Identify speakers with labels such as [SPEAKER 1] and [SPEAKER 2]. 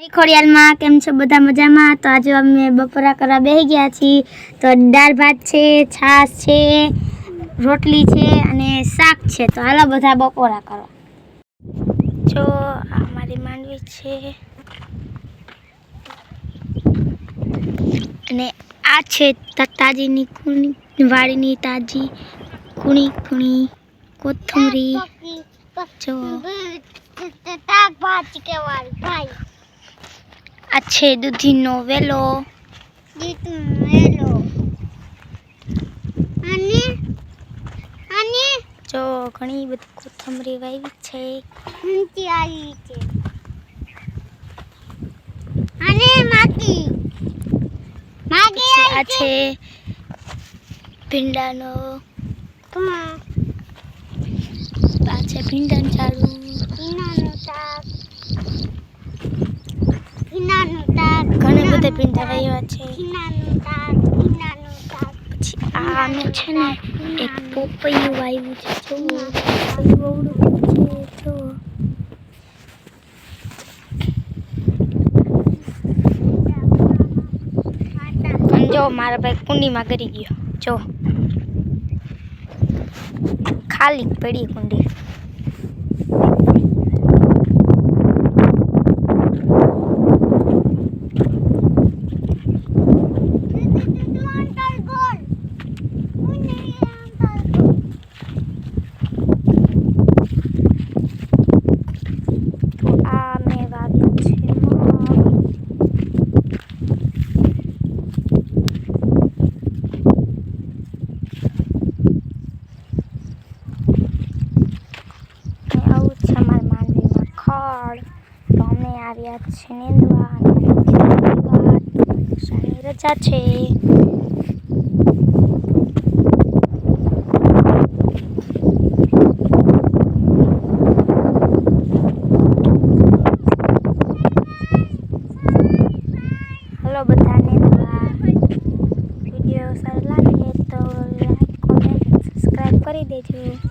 [SPEAKER 1] ખોડિયાલમાં કેમ છો બધા મજામાં તો આજે અમે બપોરા કરવા બેસી ગયા છીએ તો દાળ ભાત છે છાશ છે રોટલી છે અને શાક છે તો હાલો બધા બપોરા કરો જો આ મારી માંડવી છે અને આ છે તાજીની કુણી વાડીની તાજી કુણી કુણી કોથમરી જો આ છે દૂધીનો વેલો જો ઘણી બધી કોથમરી વાવી છે પછી આ છે ભીંડાનો આ છે ભીંડાનું ચાલુ ભીંડા વાવ્યા છે. પછી આ અમે છે ને એક પોપૈયું વાવ્યું છે. જો પોપૈયું જો, મારા ભાઈ કુંડીમાં કરી ગયો. જો. ખાલી પડી કુંડી તો આ મેં વાવ્યું છે મગ અને આવું છે અમારા માંડવીમાં ખડ તો અમે આવ્યા છે નીંદવા અને રવિવાર, શનિ રજા છે હલો બધા નીંદવા વીડિયો સારો લાગે તો લાઈક કોમેન્ટ સબસ્ક્રાઈબ કરી દેજો